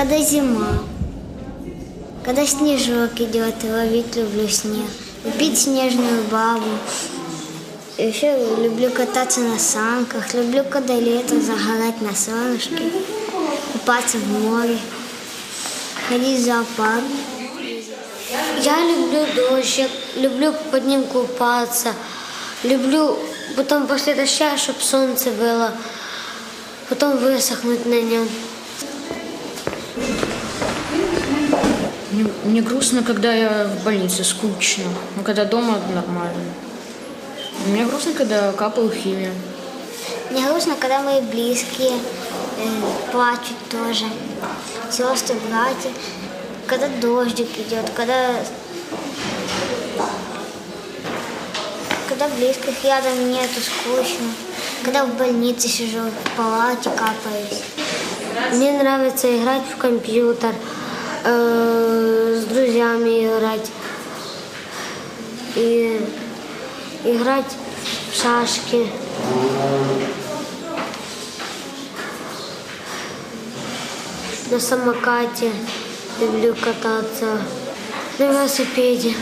Когда зима, когда снежок идет, ловить люблю снег, пить снежную бабу. Еще люблю кататься на санках, люблю, когда лето, загорать на солнышке, купаться в море, ходить в зоопарк. Я люблю дождь, люблю под ним купаться, люблю потом после дождя, чтобы солнце было, потом высохнуть на нем. Мне, мне грустно, когда я в больнице, скучно. Но когда дома нормально. Мне грустно, когда капаю химию. Мне грустно, когда мои близкие э, плачут тоже, сестры, братья, когда дождик идет, когда, когда близких рядом нету, скучно, когда в больнице сижу, в палате капаюсь. Мне нравится играть в компьютер, э, с друзьями играть и играть в шашки. На самокате люблю кататься, на велосипеде.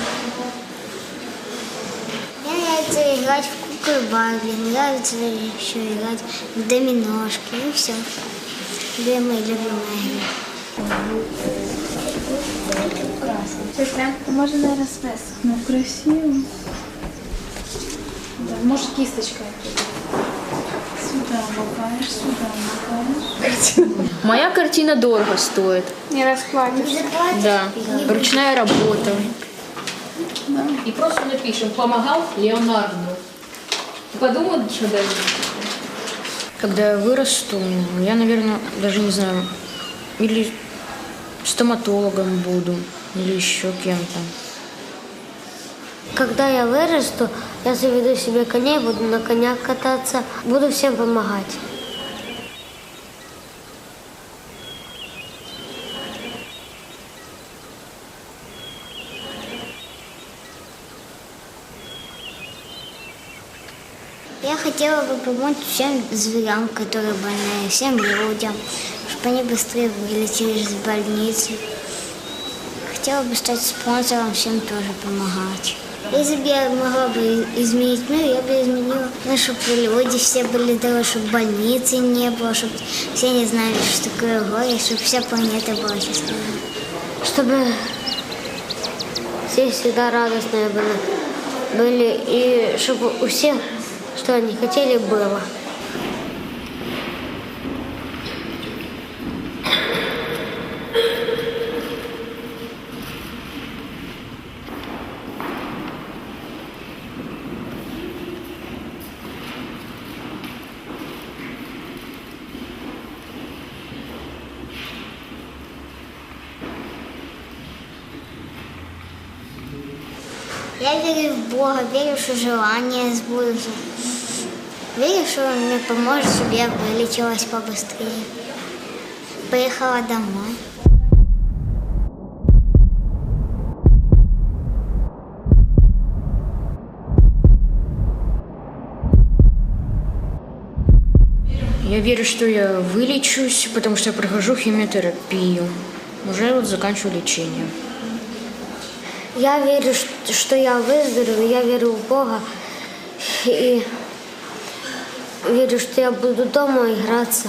Мне нравится играть в куклы Барби, нравится еще играть в доминошки и все. Две мои любимые. Можно, наверное, свес. Ну, красиво. Да, может, кисточкой. Сюда макаешь, сюда макаешь. Моя картина дорого стоит. Не расплатишься. Да. Ручная работа. И просто напишем, помогал Леонардо. Подумают, что даже. Когда я вырасту, я, наверное, даже не знаю, или стоматологом буду, или еще кем-то. Когда я вырасту, я заведу себе коней, буду на конях кататься, буду всем помогать. Я хотела бы помочь всем зверям, которые больные, всем людям, чтобы они быстрее вылечили из больницы. Хотела бы стать спонсором, всем тоже помогать. Если бы я могла бы изменить мир, я бы изменила, ну, чтобы люди все были здоровы, чтобы больницы не было, чтобы все не знали, что такое горе, чтобы вся планета была счастлива. Чтобы все всегда радостные были, были и чтобы у всех, что они хотели, было. Я верю в Бога, верю, что желания сбудутся. Верю, что Он мне поможет, чтобы я вылечилась побыстрее. Поехала домой. Я верю, что я вылечусь, потому что я прохожу химиотерапию. Уже вот заканчиваю лечение. Я верю, что я выздоровею, я верю в Бога. И верю, что я буду дома играться.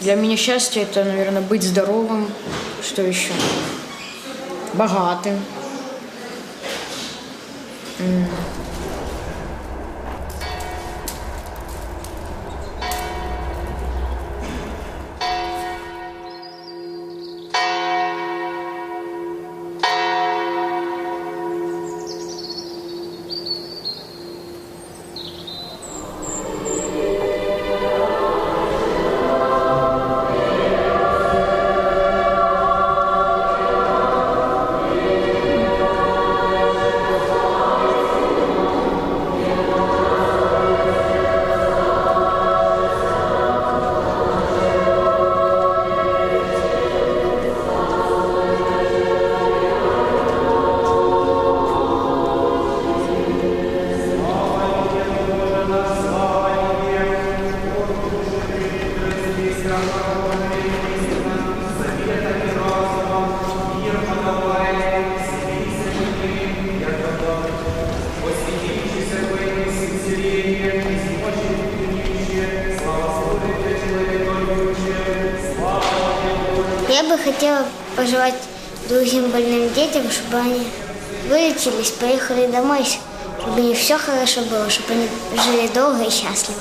Для меня счастье это, наверное, быть здоровым. Что еще? Богатым. М. хотела пожелать другим больным детям, чтобы они вылечились, поехали домой, чтобы у них все хорошо было, чтобы они жили долго и счастливо.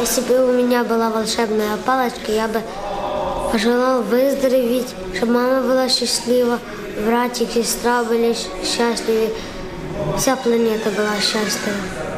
Если бы у меня была волшебная палочка, я бы пожелал выздороветь, чтобы мама была счастлива, братик, сестра были счастливы, вся планета была счастлива.